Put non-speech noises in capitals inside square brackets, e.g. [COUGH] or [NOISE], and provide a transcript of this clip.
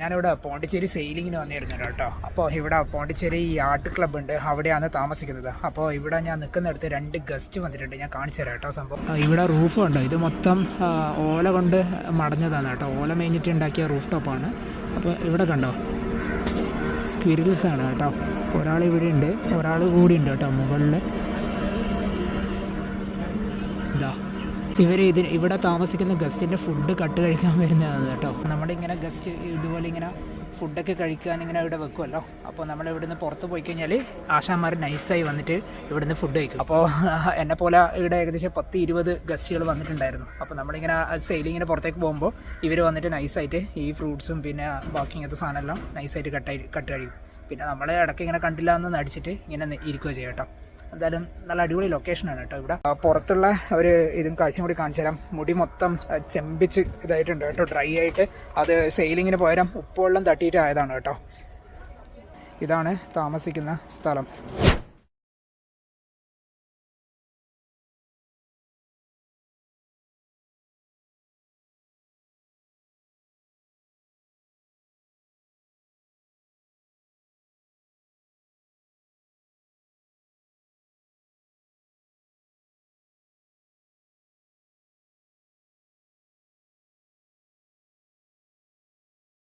ഞാനിവിടെ പോണ്ടിച്ചേരി സെയിലിങ്ങിന് വന്നിരുന്നു കേട്ടോ. അപ്പോൾ ഇവിടെ പോണ്ടിച്ചേരി ഈ ആർട്ട് ക്ലബ് ഉണ്ട്. അവിടെയാണ് താമസിക്കുന്നത്. അപ്പോൾ ഇവിടെ ഞാൻ നിൽക്കുന്നിടത്ത് രണ്ട് ഗസ്റ്റ് വന്നിട്ടുണ്ട്. ഞാൻ കാണിച്ചു തരാം കേട്ടോ സംഭവം. ഇവിടെ റൂഫ് ഉണ്ടോ ഇത് മൊത്തം ഓല കൊണ്ട് മടഞ്ഞതാണ് കേട്ടോ. ഓല മേഞ്ഞിട്ട് ഉണ്ടാക്കിയ റൂഫ് ടോപ്പാണ് അപ്പോൾ ഇവിടെ കണ്ടോ? സ്ക്വിരിൽസ് ആണ് കേട്ടോ. ഒരാൾ ഇവിടെ ഉണ്ട്. ഒരാൾ കൂടി ഉണ്ട് കേട്ടോ മുകളിൽ ഇതാ. ഇവർ ഇത് ഇവിടെ താമസിക്കുന്ന ഗസ്റ്റിന്റെ ഫുഡ് കട്ട് കഴിക്കാൻ വരുന്നതാണ് കേട്ടോ. നമ്മുടെ ഇങ്ങനെ ഗസ്റ്റ് ഇതുപോലെ ഇങ്ങനെ ഫുഡൊക്കെ കഴിക്കാൻ ഇങ്ങനെ ഇവിടെ വെക്കുമല്ലോ അപ്പോൾ നമ്മൾ ഇവിടുന്ന് പുറത്ത് പോയി കഴിഞ്ഞാൽ ആശാന്മാർ നൈസായി വന്നിട്ട് ഇവിടുന്ന് ഫുഡ് കഴിക്കും. അപ്പോൾ [LAUGHS] എന്നെ പോലെ ഇവിടെ ഏകദേശം പത്ത് ഇരുപത് ഗസ്റ്റുകൾ വന്നിട്ടുണ്ടായിരുന്നു. അപ്പോൾ നമ്മളിങ്ങനെ സെയിലിങ്ങിന് പുറത്തേക്ക് പോകുമ്പോൾ ഇവർ വന്നിട്ട് നൈസായിട്ട് ഈ ഫ്രൂട്ട്സും പിന്നെ ബാക്കി ഇങ്ങനത്തെ സാധനമെല്ലാം നൈസായിട്ട് കട്ടായി കട്ട് കഴിക്കും പിന്നെ നമ്മളെ ഇടയ്ക്ക് ഇങ്ങനെ കണ്ടില്ല എന്ന് നടിച്ചിട്ട് ഇങ്ങനെ ഇരിക്കുകയോ ചെയ്യാം കേട്ടോ. എന്തായാലും നല്ല അടിപൊളി ലൊക്കേഷനാണ് കേട്ടോ ഇവിടെ. പുറത്തുള്ള ഒരു ഇതും കാഴ്ചയും കൂടി കാണിച്ചു തരാം. മുടി മൊത്തം ചെമ്പിച്ച് ഇതായിട്ടുണ്ട് കേട്ടോ. ഡ്രൈ ആയിട്ട്. അത് സെയിലിങ്ങിന് പോയാലും ഉപ്പുവെള്ളം തട്ടിയിട്ട് ആയതാണ് കേട്ടോ. ഇതാണ് താമസിക്കുന്ന സ്ഥലം.